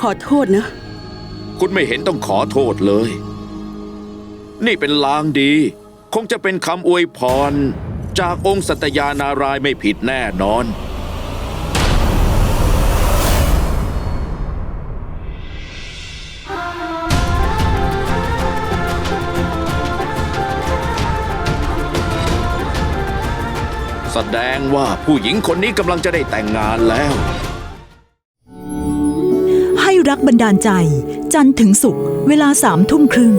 ขอโทษนะ คุณไม่เห็นต้องขอโทษเลย นี่เป็นลางดี คงจะเป็นคำอวยพร จากองค์สัตยานารายไม่ผิดแน่นอนแสดงว่าผู้หญิงคนนี้กำลังจะได้แต่งงานแล้ว รักบันดาลใจ จันทร์ถึงศุกร์เวลาสามทุ่มครึ่ง